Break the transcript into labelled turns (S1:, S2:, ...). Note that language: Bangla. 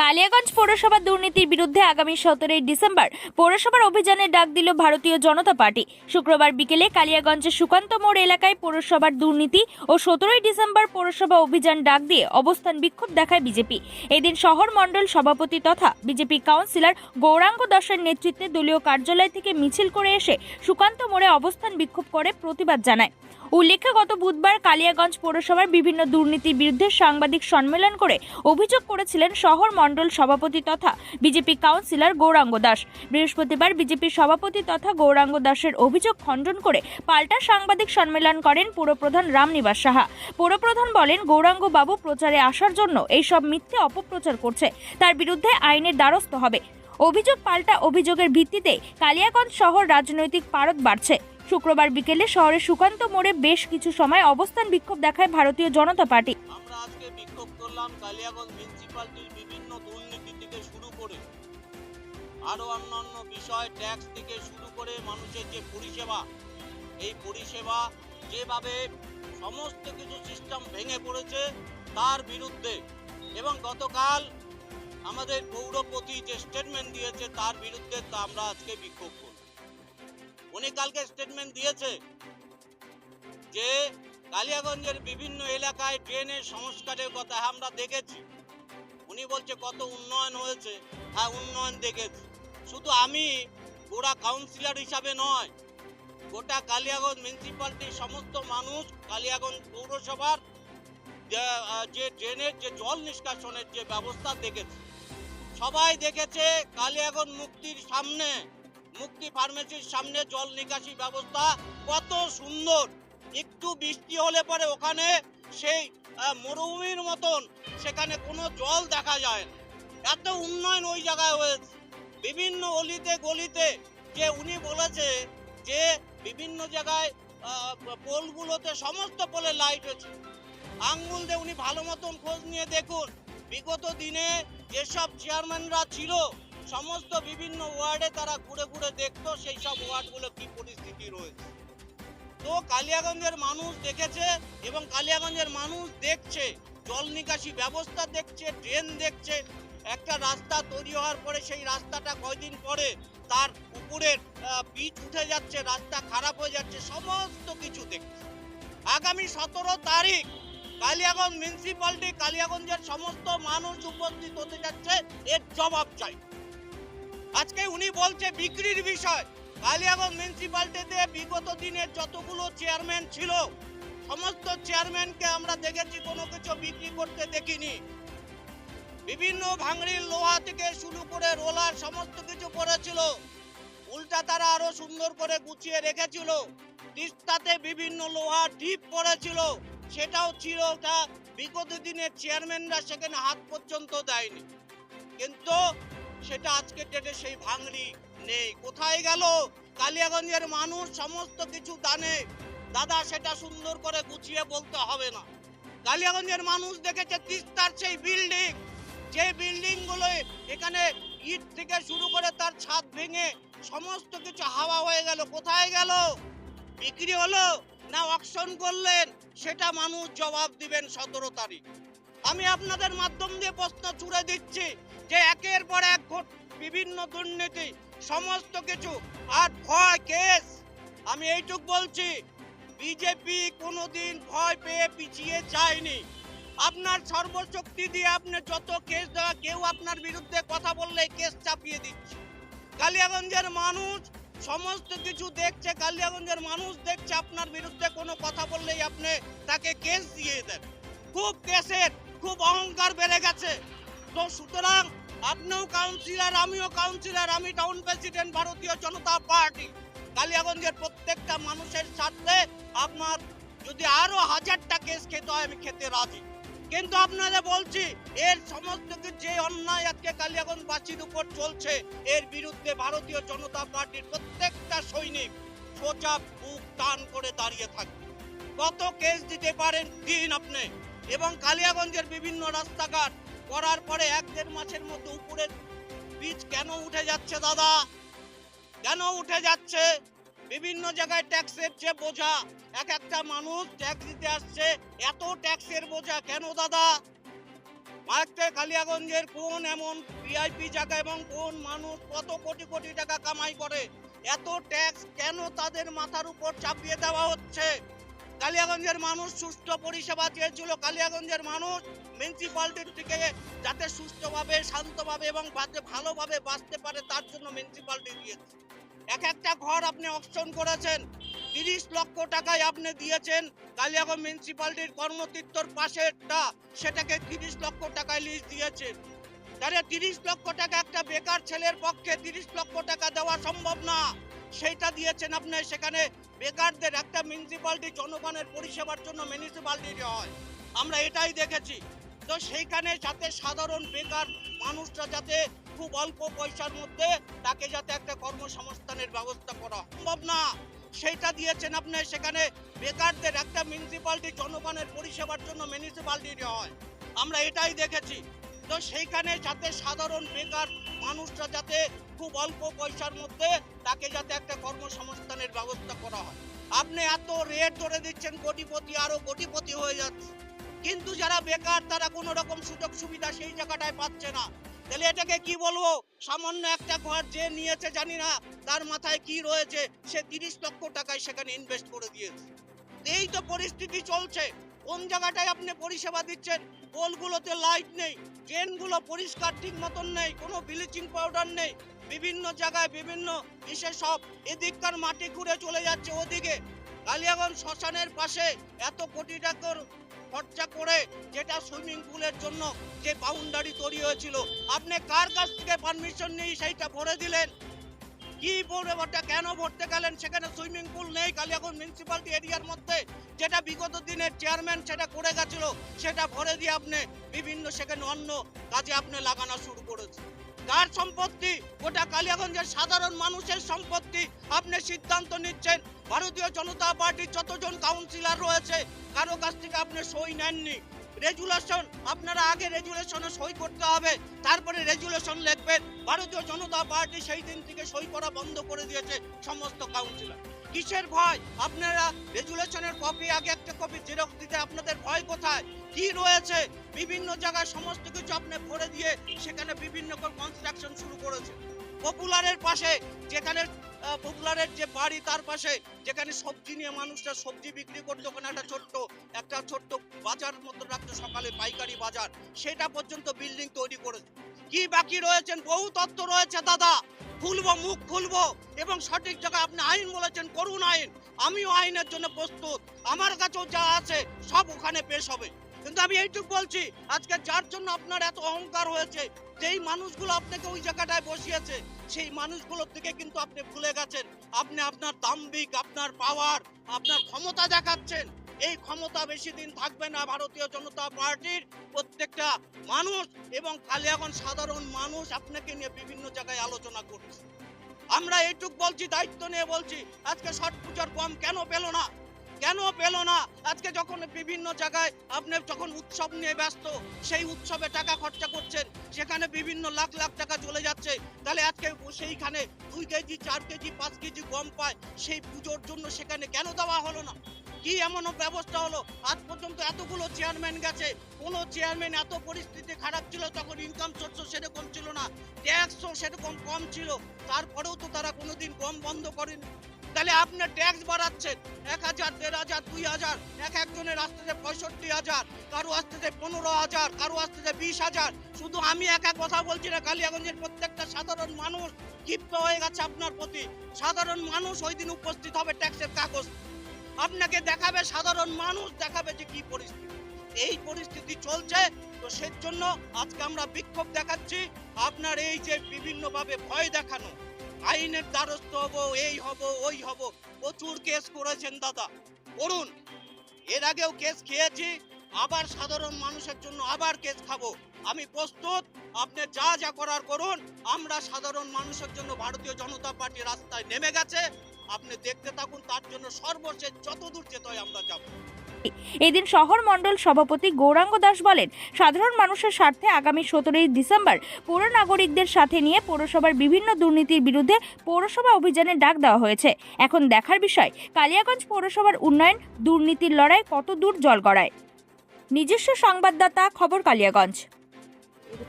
S1: কালিয়াগঞ্জ পৌরসভা দুর্নীতির বিরুদ্ধে আগামী সতেরোই ডিসেম্বর পৌরসভার অভিযানের ডাক দিল ভারতীয় জনতা পার্টি। শুক্রবার বিকেলে কালিয়াগঞ্জের সুকান্ত মোড় এলাকায় পৌরসভার দুর্নীতি ও সতেরোই ডিসেম্বর পৌরসভা অভিযান ডাক দিয়ে অবস্থান বিক্ষোভ দেখায় বিজেপি। এদিন শহর মণ্ডল সভাপতি তথা বিজেপি কাউন্সিলর গৌরাঙ্গ দাসের নেতৃত্বে দলীয় কার্যালয় থেকে মিছিল করে এসে সুকান্ত মোড়ে অবস্থান বিক্ষোভ করে প্রতিবাদ জানায়। উল্লেখ্য গত বুধবার কালিয়াগঞ্জ পৌরসভার বিভিন্ন দুর্নীতির বিরুদ্ধে সাংবাদিক সম্মেলন করে অভিযোগ করেছিলেন শহর মণ্ডল সভাপতি তথা বিজেপি কাউন্সিলর গৌরাঙ্গ দাস। বৃহস্পতিবার বিজেপির সভাপতি তথা গৌরাঙ্গ দাসের অভিযোগ খণ্ডন করে পাল্টা সাংবাদিক সম্মেলন করেন পুরপ্রধান রামনিবাস সাহা। পুরপ্রধান বলেন গৌরাঙ্গ বাবু প্রচারে আসার জন্য এইসব মিথ্যে অপপ্রচার করছে। তার বিরুদ্ধে আইনের দ্বারস্থ হবে। অভিযোগ পাল্টা অভিযোগের ভিত্তিতে কালিয়াগঞ্জ শহর রাজনৈতিক পারদ বাড়ছে। শুক্রবার বিকেলে শহরের সুকান্ত মোড়ে বেশ কিছু সময় অবস্থান বিক্ষোভ দেখায় ভারতীয় জনতা পার্টি।
S2: আমরা আজকে বিক্ষোভ করলাম বিভিন্ন থেকে শুরু করে, আরও অন্যান্য বিষয় ট্যাক্স থেকে শুরু করে মানুষের যে পরিষেবা, এই পরিষেবা যেভাবে সমস্ত কিছু সিস্টেম ভেঙে পড়েছে তার বিরুদ্ধে, এবং গতকাল আমাদের পৌরপতি যে স্টেটমেন্ট দিয়েছে তার বিরুদ্ধে তা আমরা আজকে বিক্ষোভ করব। উনি কালকে স্টেটমেন্ট দিয়েছে যে কালিয়াগঞ্জের বিভিন্ন এলাকায় ড্রেনের সংস্কারের কথা আমরা দেখেছি। উনি বলছে কত উন্নয়ন হয়েছে। হ্যাঁ উন্নয়ন দেখেছি। শুধু আমি গোড়া কাউন্সিলর হিসাবে নয়, গোটা কালিয়াগঞ্জ মিউনিসিপ্যালিটির সমস্ত মানুষ, কালিয়াগঞ্জ পৌরসভার যে- ড্রেনের যে জল নিষ্কাশনের যে ব্যবস্থা দেখেছে। সবাই দেখেছে কালিয়াগঞ্জ মুক্তির সামনে মুক্তি ফার্মেসির সামনে জল নিকাশি ব্যবস্থা কত সুন্দর। একটু বৃষ্টি হলে পরে ওখানে সেই মরুভূমির মতন সেখানে কোনো জল দেখা যায় না। এত উন্নয়ন ওই জায়গায় হয়েছে। বিভিন্ন অলিতে গলিতে যে উনি বলেছে যে বিভিন্ন জায়গায় পোলগুলোতে সমস্ত পোলে লাইট হয়েছে আঙ্গুল দিয়ে উনি ভালো মতন খোঁজ নিয়ে দেখুন। বিগত দিনে যেসব চেয়ারম্যানরা ছিল সমস্ত বিভিন্ন ওয়ার্ডে তারা ঘুরে ঘুরে দেখতো সেই সব ওয়ার্ডগুলো কি পরিস্থিতি রয়েছে। তো কালিয়াগঞ্জের মানুষ দেখেছে এবং কালিয়াগঞ্জের মানুষ দেখছে, জল নিকাশি ব্যবস্থা দেখছে, ড্রেন দেখছে, একটা রাস্তা তৈরি হওয়ার পরে সেই রাস্তাটা কয়দিন পরে তার উপরের পিচ উঠে যাচ্ছে, রাস্তা খারাপ হয়ে যাচ্ছে, সমস্ত কিছু দেখছে। আগামী সতেরো তারিখ কালিয়াগঞ্জ মিউনিসিপালিটি কালিয়াগঞ্জের সমস্ত মানুষ উপস্থিত হতে যাচ্ছে, এর জবাব চাই আজকে উনি বলছে বিক্রির বিষয়। কালিয়াগঞ্জ মিউনিসিপালিটিতে বিগত দিনের যতগুলো চেয়ারম্যান ছিল, সমস্ত চেয়ারম্যানকে আমরা দেখেছি, কোনো কিছু বিক্রি করতে দেখিনি। বিভিন্ন ভাঙড়ির লোহা থেকে শুরু করে রোলার সমস্ত কিছু পড়েছিল উল্টা তারা আরও সুন্দর করে গুছিয়ে রেখেছিল। তিস্তাতে বিভিন্ন লোহা ডিপ পড়েছিল। সেটাও ছিল তা বিগত দিনের চেয়ারম্যানরা সেখানে হাত পর্যন্ত দেয়নি। কিন্তু সেটা আজকের ডেটে সেই ভাঙড়ি নেই। কোথায় গেল? কালিয়াগঞ্জের মানুষ সমস্ত কিছু দানে দাদা, সেটা সুন্দর করে গুছিয়ে বলতে হবে না। কালিয়াগঞ্জের মানুষ দেখেছে তিস্তার সেই বিল্ডিং যে বিল্ডিংগুলো এখানে ইট থেকে শুরু করে তার ছাদ ভেঙে সমস্ত কিছু হাওয়া হয়ে গেল। কোথায় গেল? বিক্রি হলো না অকশন করলেন? সেটা মানুষ জবাব দিবেন সতেরো তারিখ। আমি আপনাদের মাধ্যম দিয়ে প্রশ্ন ছুড়ে দিচ্ছি। যে একের পর এক বিভিন্ন দুর্নীতি, সমস্ত কিছু আর ভয় কেস। আমি এইটুক বলছি বিজেপি কোনোদিন ভয় পেয়ে পিছিয়ে যায়নি। আপনার সর্বশক্তি দিয়ে আপনি যত কেস দেওয়া, কেউ আপনার বিরুদ্ধে কথা বললে কেস চাপিয়ে দিচ্ছে। কালিয়াগঞ্জের মানুষ সমস্ত কিছু দেখছে, কালিয়াগঞ্জের মানুষ দেখছে, আপনার বিরুদ্ধে কোনো কথা বললেই আপনি তাকে কেস দিয়ে দেন। খুব কেসের, খুব অহংকার বেড়ে গেছে। তো সুতরাং আপনিও কাউন্সিলর আমিও কাউন্সিলর আমি টাউন প্রেসিডেন্ট ভারতীয় জনতা পার্টি। কালিয়াগঞ্জের প্রত্যেকটা মানুষের স্বার্থে আপনার যদি আরও হাজারটা কেস খেতে হয়, আমি খেতে রাজি। কিন্তু আপনাদের বলছি, এর সমস্ত যে অন্যায় আজকে কালিয়াগঞ্জবাসীর উপর চলছে। এর বিরুদ্ধে ভারতীয় জনতা পার্টির প্রত্যেকটা সৈনিক সোজা বুক টান করে দাঁড়িয়ে থাকবে। কত কেস দিতে পারেন দিন আপনি। এবং কালিয়াগঞ্জের বিভিন্ন রাস্তাঘাট করার পরে এক দেড় মাসের মধ্যে উপরের বীজ কেন উঠে যাচ্ছে, দাদা? কেন উঠে যাচ্ছে? বিভিন্ন জায়গায় ট্যাক্সের যে বোঝা, এক একটা মানুষ ট্যাক্স দিতে আসছে। এত ট্যাক্সের বোঝা কেন, দাদা? আজকে কালিয়াগঞ্জের কোন এমন ভিআইপি জায়গা এবং কোন মানুষ কত কোটি কোটি টাকা কামাই করে? এত ট্যাক্স কেন তাদের মাথার উপর চাপিয়ে দেওয়া হচ্ছে? কালিয়াগঞ্জের মানুষ সুষ্ঠু পরিষেবা চেয়েছিল। কালিয়াগঞ্জের মানুষ মিউনিসিপালিটির থেকে যাতে সুষ্ঠুভাবে শান্তভাবে এবং যাতে ভালোভাবে বাঁচতে পারে, তার জন্য মিউনিসিপালিটি দিয়েছে। এক একটা ঘর আপনি অপশন করেছেন, তিরিশ লক্ষ টাকায় আপনি দিয়েছেন, কালিয়াগঞ্জ মিউনিসিপালিটির কর্মতীর্থর পাশেরটা সেটাকে তিরিশ লক্ষ টাকায় লিজ দিয়েছেন। তাহলে তিরিশ লক্ষ টাকা একটা বেকার ছেলের পক্ষে তিরিশ লক্ষ টাকা দেওয়া সম্ভব না। সেইটা দিয়েছেন আপনি, সেখানে বেকারদের একটা মিউনিসিপ্যালিটি জনগণের পরিষেবার জন্য মিউনিসিপালিটি হয়। আমরা এটাই দেখেছি। তো সেইখানে যাতে সাধারণ বেকার মানুষরা যাতে খুব অল্প পয়সার মধ্যে তাকে যাতে একটা কর্মসংস্থানের ব্যবস্থা করা সম্ভব না, সেইটা দিয়েছেন আপনি, সেখানে বেকারদের একটা মিউনিসিপ্যালিটি জনগণের পরিষেবার জন্য মিউনিসিপালিটি হয়। আমরা এটাই দেখেছি। তো সেইখানে যাতে সাধারণ বেকার মানুষরা যাতে খুব অল্প পয়সার মধ্যে তাকে যাতে একটা কর্মসংস্থানের ব্যবস্থা করা হয়। আপনি এত রেট ধরে দিচ্ছেন, কোটিপতি আরও কোটিপতি হয়ে যাচ্ছে। কিন্তু যারা বেকার, তারা কোনো রকম সুযোগ সুবিধা সেই জায়গাটায় পাচ্ছে না। তাহলে এটাকে কি বলব? সামান্য একটা ঘর যে নিয়েছে, জানি না তার মাথায় কি রয়েছে, সে তিরিশ লক্ষ টাকায় সেখানে ইনভেস্ট করে দিয়েছে। এই তো পরিস্থিতি চলছে। কোন জায়গাটায় আপনি পরিষেবা দিচ্ছেন? পোলগুলোতে লাইট নেই? ট্রেনগুলো পরিষ্কার ঠিক মতন নেই, কোনো ব্লিচিং পাউডার নেই। বিভিন্ন জায়গায় বিভিন্ন বিশেষ সব এদিককার মাটি ঘুরে চলে যাচ্ছে ওদিকে। কালিয়াগঞ্জ শ্মশানের পাশে এত কোটি টাকার খরচা করে যেটা সুইমিং পুলের জন্য যে বাউন্ডারি তৈরি হয়েছিল। আপনি কার কাছ থেকে পারমিশন নিয়ে সেইটা ভরে দিলেন? কি ওটা কেন ভরতে গেলেন? সেখানে সুইমিং পুল নেই, কালিয়াগঞ্জ মিউনিসিপালিটি এরিয়ার মধ্যে। যেটা বিগত দিনের চেয়ারম্যান সেটা করে গেছিল, সেটা ভরে দিয়ে আপনি বিভিন্ন সেখানে অন্য কাজে আপনি লাগানো শুরু করেছেন। কার সম্পত্তি ওটা কালিয়াগঞ্জের সাধারণ মানুষের সম্পত্তি আপনি সিদ্ধান্ত নিচ্ছেন। ভারতীয় জনতা পার্টির যতজন কাউন্সিলর রয়েছে, কারও কাছ থেকে আপনি সই নেননি। রেজুলেশন, আপনারা আগে রেজুলেশনে সই করতে হবে। তারপরে রেজুলেশন লিখবেন। ভারতীয় জনতা পার্টি সেই দিন থেকে সই করা বন্ধ করে দিয়েছে সমস্ত কাউন্সিলর। কিসের ভয়? আপনারা রেজুলেশনের কপি আগে একটা কপি জেরক্স দিতে, আপনাদের ভয় কোথায়? কি রয়েছে? বিভিন্ন জায়গায় সমস্ত কিছু আপনি ভরে দিয়ে সেখানে বিভিন্ন কনস্ট্রাকশন শুরু করেছে পপুলারের পাশে যেখানে পপুলারের যে বাড়ি তার পাশে, যেখানে সবজি নিয়ে মানুষরা সবজি বিক্রি করতো, ওখানে একটা ছোট্ট একটা ছোট্ট বাজার মতো রাখতো, সকালে পাইকারি বাজার। সেটা পর্যন্ত বিল্ডিং তৈরি করেছে। কি বাকি রয়েছেন? বহু তত্ত্ব রয়েছে, দাদা। খুলবো, মুখ খুলবো, এবং সঠিক জায়গায় আপনি আইন বলেছেন, করুন আইন। আমিও আইনের জন্য প্রস্তুত। আমার কাছেও যা আছে, সব ওখানে পেশ হবে। কিন্তু আমি এইটুকু বলছি, আজকে যার জন্য আপনার এত অহংকার হয়েছে, যেই মানুষগুলো আপনাকে ওই জায়গাটায় বসিয়েছে, সেই মানুষগুলোর থেকে কিন্তু আপনি ভুলে গেছেন। আপনি আপনার দাম্ভিক, আপনার পাওয়ার আপনার ক্ষমতা দেখাচ্ছেন। এই ক্ষমতা বেশি দিন থাকবে না ভারতীয় জনতা পার্টির। প্রত্যেকটা মানুষ এবং কালিয়াগঞ্জ সাধারণ মানুষ আপনাকে নিয়ে বিভিন্ন জায়গায় আলোচনা করছে। আমরা এইটুক বলছি, দায়িত্ব নিয়ে বলছি, আজকে ছট পুজোর কম কেন পেল না? কেন পেল না? আজকে যখন বিভিন্ন জায়গায় আপনি যখন উৎসব নিয়ে ব্যস্ত, সেই উৎসবে টাকা খরচা করছেন, সেখানে বিভিন্ন লাখ লাখ টাকা চলে যাচ্ছে, তাহলে আজকে সেইখানে দুই কেজি, চার কেজি, পাঁচ কেজি গম পায়, সেই পুজোর জন্য সেখানে কেন দেওয়া হলো না? কি এমন ব্যবস্থা হলো? আজ পর্যন্ত এতগুলো চেয়ারম্যান গেছে, কোনো চেয়ারম্যান এত পরিস্থিতি খারাপ ছিল তখন ইনকাম সোর্স সেরকম ছিল না ট্যাক্সও সেরকম কম ছিল, তারপরেও তো তারা কোনোদিন গম বন্ধ করেনি। তাহলে আপনার ট্যাক্স বাড়াচ্ছেন। এক হাজার, দেড় হাজার, দুই হাজার, এক একজনের আসতেছে পঁয়ষট্টি হাজার, কারও আসতেছে পনেরো হাজার, কারও আসতেছে বিশ হাজার। শুধু আমি একা কথা বলছি না, কালিয়াগঞ্জের প্রত্যেকটা সাধারণ মানুষ ক্ষিপ্ত হয়ে গেছে আপনার প্রতি। সাধারণ মানুষ ওই দিন উপস্থিত হবে ট্যাক্সের কাগজ। আপনাকে দেখাবে, সাধারণ মানুষ দেখাবে যে কি পরিস্থিতি। এই পরিস্থিতি চলছে, তো সেই জন্য আজকে আমরা বিক্ষোভ দেখাচ্ছি। আপনার এই যে বিভিন্নভাবে ভয় দেখানো আইনের দ্বারস্থ হব, এই হব, ওই হব। প্রচুর কেস করেছেন দাদা। করুন এর আগেও কেস খেয়েছি, আবার সাধারণ মানুষের জন্য আবার কেস খাব। আমি প্রস্তুত, আপনি যা যা করার করুন। আমরা সাধারণ মানুষের জন্য ভারতীয় জনতা পার্টি রাস্তায় নেমে গেছে। আপনি দেখতে থাকুন, তার জন্য সর্বশেষ যতদূর যেতে হয় আমরা যাব।
S1: এদিন শহর মণ্ডল সভাপতি গৌরাঙ্গ দাস বলেন, সাধারণ মানুষের স্বার্থে আগামী সতেরোই ডিসেম্বর পৌর নাগরিকদের সাথে নিয়ে পৌরসভার বিভিন্ন দুর্নীতির বিরুদ্ধে পৌরসভা অভিযানে ডাক দেওয়া হয়েছে। এখন দেখার বিষয়, কালিয়াগঞ্জ পৌরসভার উন্নয়ন, দুর্নীতির লড়াই কত দূর জল গড়ায়? নিজস্ব সংবাদদাতা, খবর কালিয়াগঞ্জ।